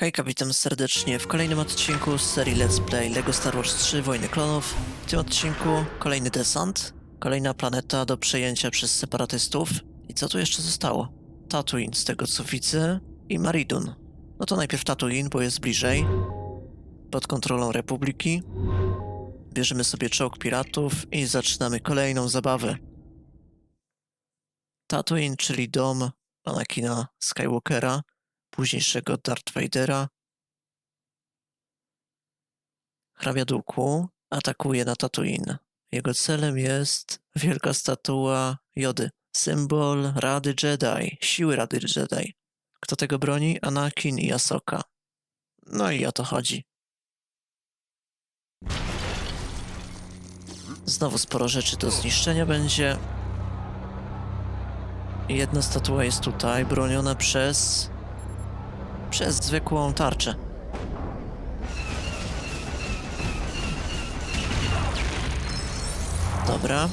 Hejka, witam serdecznie w kolejnym odcinku z serii Let's Play LEGO Star Wars 3 Wojny Klonów. W tym odcinku kolejny desant, kolejna planeta do przejęcia przez separatystów. I co tu jeszcze zostało? Tatooine z tego co widzę i Maridun. No to najpierw Tatooine, bo jest bliżej. Pod kontrolą Republiki. Bierzemy sobie czołg piratów i zaczynamy kolejną zabawę. Tatooine, czyli dom Anakina Skywalkera, późniejszego Darth Vadera. Hrabia Duku atakuje na Tatooine. Jego celem jest wielka statua Jody, symbol Rady Jedi, siły Rady Jedi. Kto tego broni? Anakin i Ahsoka. No i o to chodzi. Znowu sporo rzeczy do zniszczenia będzie. Jedna statua jest tutaj, broniona przez przez zwykłą tarczę. Dobra.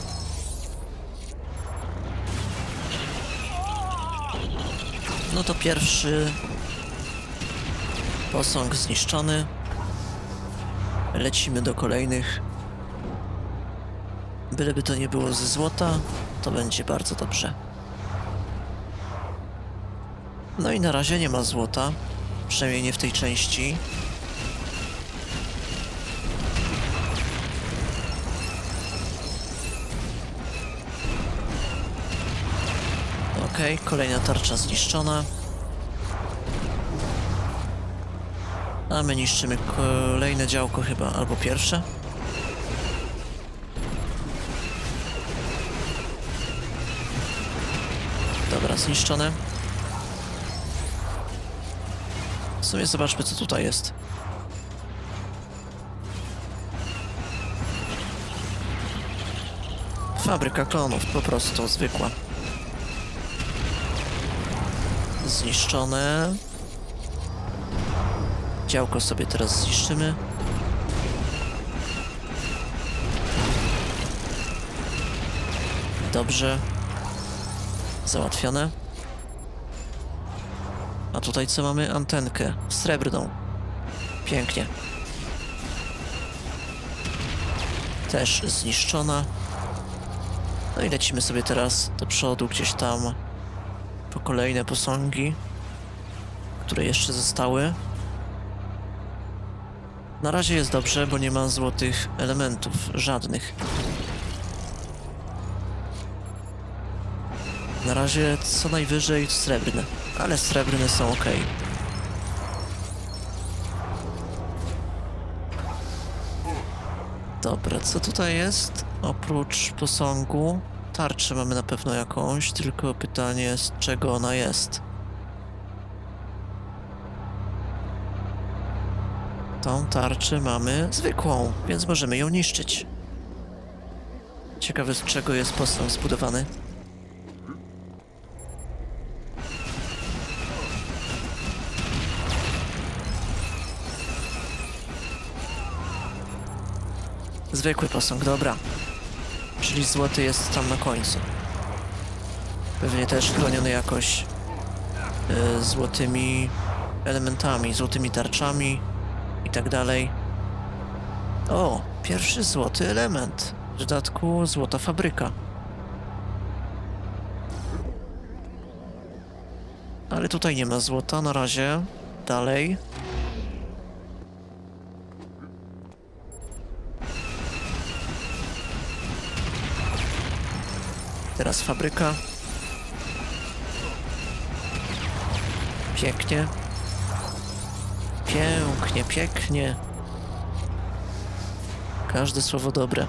No to pierwszy posąg zniszczony. Lecimy do kolejnych. Byleby to nie było ze złota, to będzie bardzo dobrze. No i na razie nie ma złota, przynajmniej nie w tej części. Okej, kolejna tarcza zniszczona. A my niszczymy kolejne działko chyba, albo pierwsze. Dobra, zniszczone. Sumie zobaczmy, co tutaj jest. Fabryka klonów, po prostu zwykła. Zniszczone. Działko sobie teraz zniszczymy. Dobrze. Załatwione. A tutaj co mamy? Antenkę srebrną. Pięknie. Też zniszczona. No i lecimy sobie teraz do przodu, gdzieś tam po kolejne posągi, które jeszcze zostały. Na razie jest dobrze, bo nie ma złotych elementów, żadnych. Na razie co najwyżej srebrne, ale srebrne są ok. Dobra, co tutaj jest? Oprócz posągu, tarczę mamy na pewno jakąś, tylko pytanie z czego ona jest. Tą tarczę mamy zwykłą, więc możemy ją niszczyć. Ciekawe z czego jest posąg zbudowany. Zwykły posąg, dobra. Czyli złoty jest tam na końcu. Pewnie też chroniony jakoś y, złotymi elementami, złotymi tarczami i tak dalej. O, pierwszy złoty element. W dodatku złota fabryka. Ale tutaj nie ma złota na razie. Dalej. Teraz fabryka. Pięknie. Pięknie, pięknie. Każde słowo dobre.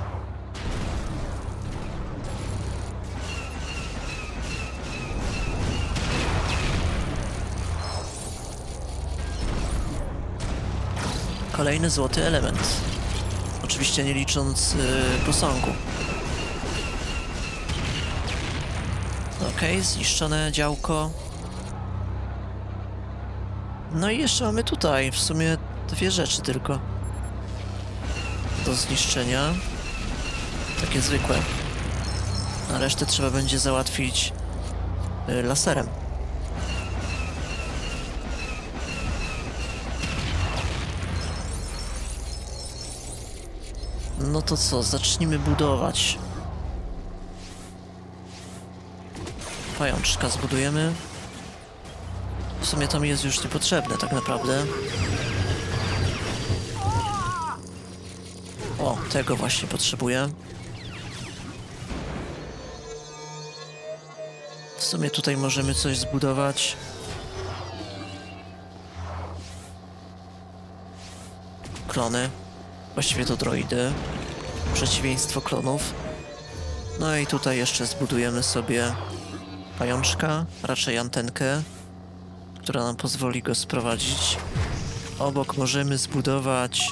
Kolejny złoty element. Oczywiście nie licząc yy, posągu. Okej, okay, zniszczone działko. No i jeszcze mamy tutaj w sumie dwie rzeczy tylko do zniszczenia. Takie zwykłe. A resztę trzeba będzie załatwić y, laserem. No to co, zacznijmy budować. Pajączka zbudujemy. W sumie to mi jest już niepotrzebne tak naprawdę. O, tego właśnie potrzebuję. W sumie tutaj możemy coś zbudować. Klony. Właściwie to droidy. Przeciwieństwo klonów. No i tutaj jeszcze zbudujemy sobie pajączka, raczej antenkę, która nam pozwoli go sprowadzić. Obok możemy zbudować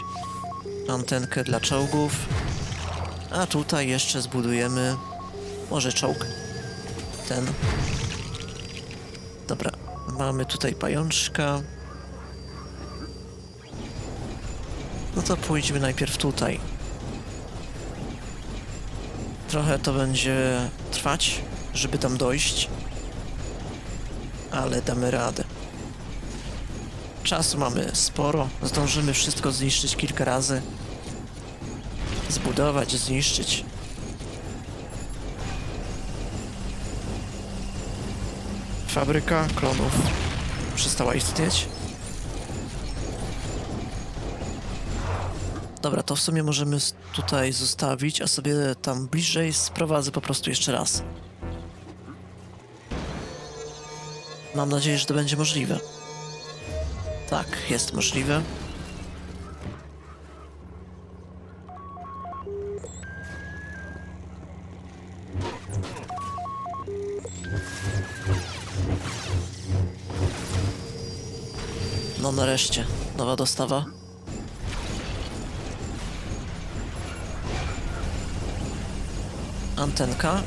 antenkę dla czołgów. A tutaj jeszcze zbudujemy może czołg. Ten. Dobra, mamy tutaj pajączka. No to pójdźmy najpierw tutaj. Trochę to będzie trwać, żeby tam dojść. Ale damy radę. Czasu mamy sporo. Zdążymy wszystko zniszczyć kilka razy. Zbudować, zniszczyć. Fabryka klonów przestała istnieć. Dobra, to w sumie możemy tutaj zostawić, a sobie tam bliżej sprowadzę po prostu jeszcze raz. Mam nadzieję, że to będzie możliwe. Tak, jest możliwe. No nareszcie, nowa dostawa. Antenka.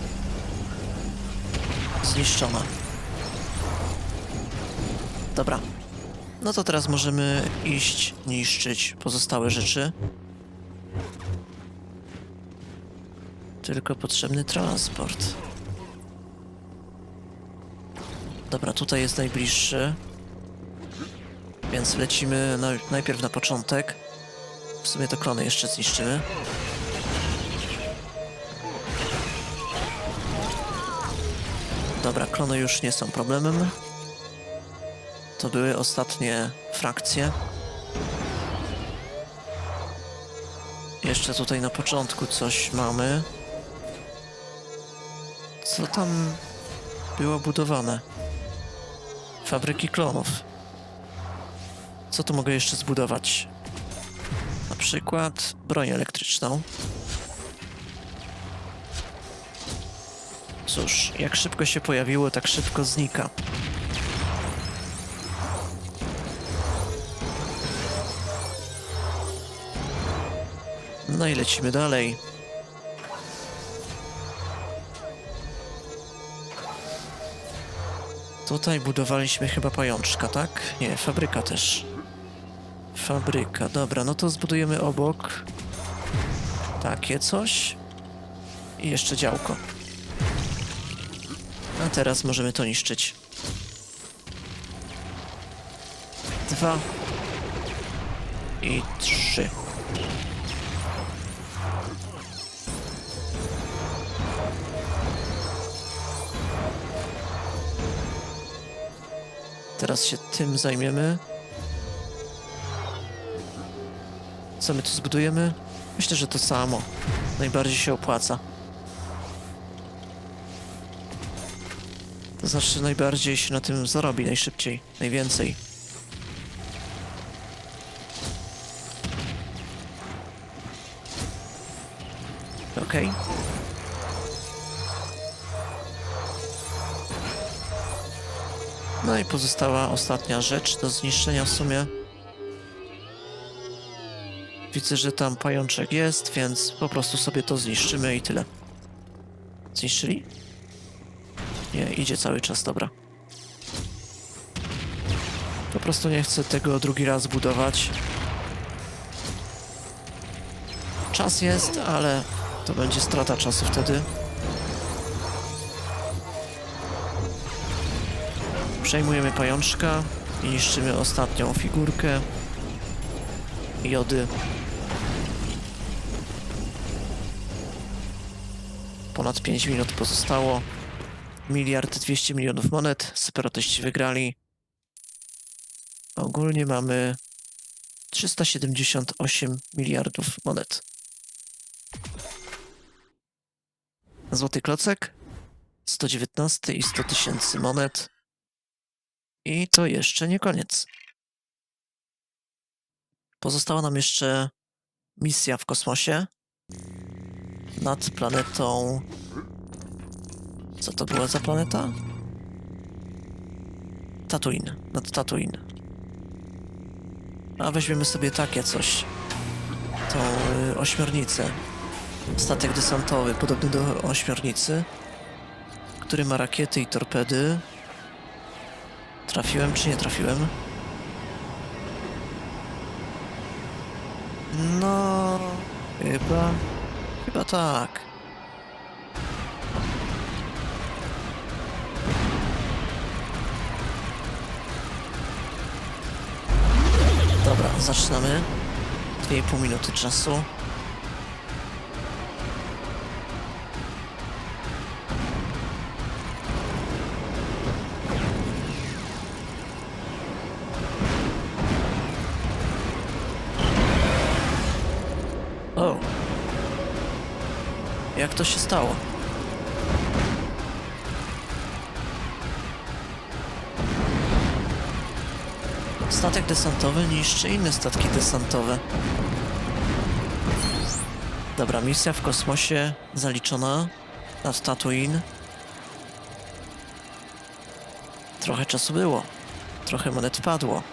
Zniszczona. Dobra. No to teraz możemy iść niszczyć pozostałe rzeczy. Tylko potrzebny transport. Dobra, tutaj jest najbliższy. Więc lecimy na, najpierw na początek. W sumie to klony jeszcze zniszczymy. Dobra, klony już nie są problemem. To były ostatnie frakcje. Jeszcze tutaj na początku coś mamy. Co tam było budowane? Fabryki klonów. Co tu mogę jeszcze zbudować? Na przykład broń elektryczną. Cóż, jak szybko się pojawiło, tak szybko znika. I lecimy dalej. Tutaj budowaliśmy chyba pajączka, tak? Nie, fabryka też. Fabryka, dobra, no to zbudujemy obok. Takie coś. I jeszcze działko. A teraz możemy to niszczyć. Dwa. I trzy. Teraz się tym zajmiemy. Co my tu zbudujemy? Myślę, że to samo. Najbardziej się opłaca. To znaczy najbardziej się na tym zarobi, najszybciej, najwięcej. Okej. No i pozostała ostatnia rzecz do zniszczenia w sumie. Widzę, że tam pajączek jest, więc po prostu sobie to zniszczymy i tyle. Zniszczyli? Nie, idzie cały czas, dobra. Po prostu nie chcę tego drugi raz budować. Czas jest, ale to będzie strata czasu wtedy. Przejmujemy pajączka i niszczymy ostatnią figurkę. Jody. Ponad 5 minut pozostało. Miliard 200 milionów monet. Separatyści wygrali. Ogólnie mamy 378 miliardów monet. Złoty klocek 119 i 100 tysięcy monet. I to jeszcze nie koniec. Pozostała nam jeszcze misja w kosmosie nad planetą. Co to była za planeta? Tatooine. Nad Tatooine. A weźmiemy sobie takie coś. Tą y, ośmiornicę. Statek desantowy, podobny do ośmiornicy, który ma rakiety i torpedy. Trafiłem czy nie trafiłem? No, chyba. Chyba tak. Dobra, zaczynamy. 2,5 minuty czasu. To się stało? Statek desantowy niszczy inne statki desantowe. Dobra, misja w kosmosie zaliczona nad Tatooine. Trochę czasu było. Trochę monet padło.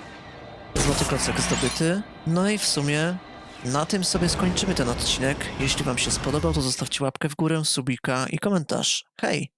Złoty klocek zdobyty. No i w sumie na tym sobie skończymy ten odcinek. Jeśli Wam się spodobał, to zostawcie łapkę w górę, subika i komentarz. Hej!